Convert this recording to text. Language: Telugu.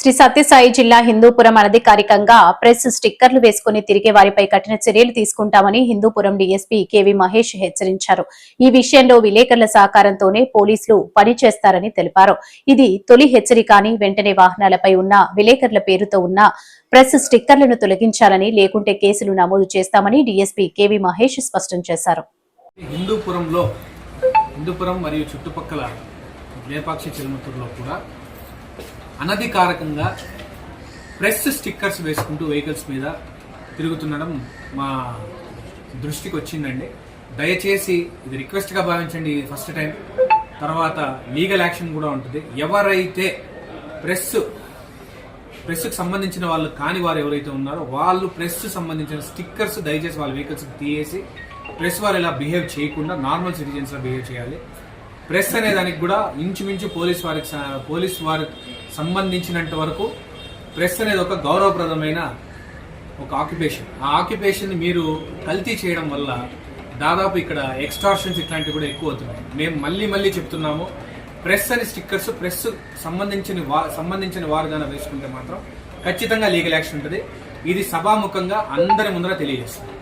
శ్రీ సత్యసాయి జిల్లా హిందూపురం అనధికారికంగా ప్రెస్ స్టిక్కర్లు వేసుకుని తిరిగే వారిపై కఠిన చర్యలు తీసుకుంటామని హిందూపురం డీఎస్పీ కేవీ మహేష్ హెచ్చరించారు. ఈ విషయంలో విలేకరుల సహకారంతోనే పోలీసులు పనిచేస్తారని తెలిపారు. ఇది తొలి హెచ్చరిక అని వెంటనే వాహనాలపై ఉన్న విలేకరుల పేరుతో ఉన్న ప్రెస్ స్టిక్కర్లను తొలగించాలని లేకుంటే కేసులు నమోదు చేస్తామని డీఎస్పీ కేవీ మహేష్ స్పష్టం చేశారు. హిందూపురంలో హిందూపురం మరియు చుట్టుపక్కల లేపాక్షి చిరుమతుల్లో కూడా అనధికారకంగా ప్రెస్ స్టిక్కర్స్ వేసుకుంటూ వెహికల్స్ మీద తిరుగుతుండడం మా దృష్టికి వచ్చిందండి. దయచేసి ఇది రిక్వెస్ట్గా భావించండి ఫస్ట్ టైం. తర్వాత లీగల్ యాక్షన్ కూడా ఉంటుంది. ఎవరైతే ప్రెస్ ప్రెస్కు సంబంధించిన వాళ్ళు కాని వారు ఎవరైతే ఉన్నారో వాళ్ళు ప్రెస్ సంబంధించిన స్టిక్కర్స్ దయచేసి వాళ్ళ వెహికల్స్ తీయేసి ప్రెస్ వారు ఇలా బిహేవ్ చేయకుండా నార్మల్ సిటిజన్స్లా బిహేవ్ చేయాలి. ప్రెస్ అనే దానికి కూడా ఇంచుమించు పోలీస్ వారికి పోలీస్ వారికి సంబంధించినంత వరకు ప్రెస్ అనేది ఒక గౌరవప్రదమైన ఒక ఆక్యుపేషన్. ఆ ఆక్యుపేషన్ మీరు కల్తీ చేయడం వల్ల దాదాపు ఇక్కడ ఎక్స్టార్షన్స్ ఇట్లాంటివి కూడా ఎక్కువ అవుతున్నాయి. మేము మళ్ళీ మళ్ళీ చెప్తున్నాము ప్రెస్ అని స్టిక్కర్స్ ప్రెస్ సంబంధించిన వా సంబంధించిన వారుగానే వేసుకుంటే మాత్రం ఖచ్చితంగా లీగల్ యాక్షన్ ఉంటుంది. ఇది సభాముఖంగా అందరి ముందర తెలియజేస్తుంది.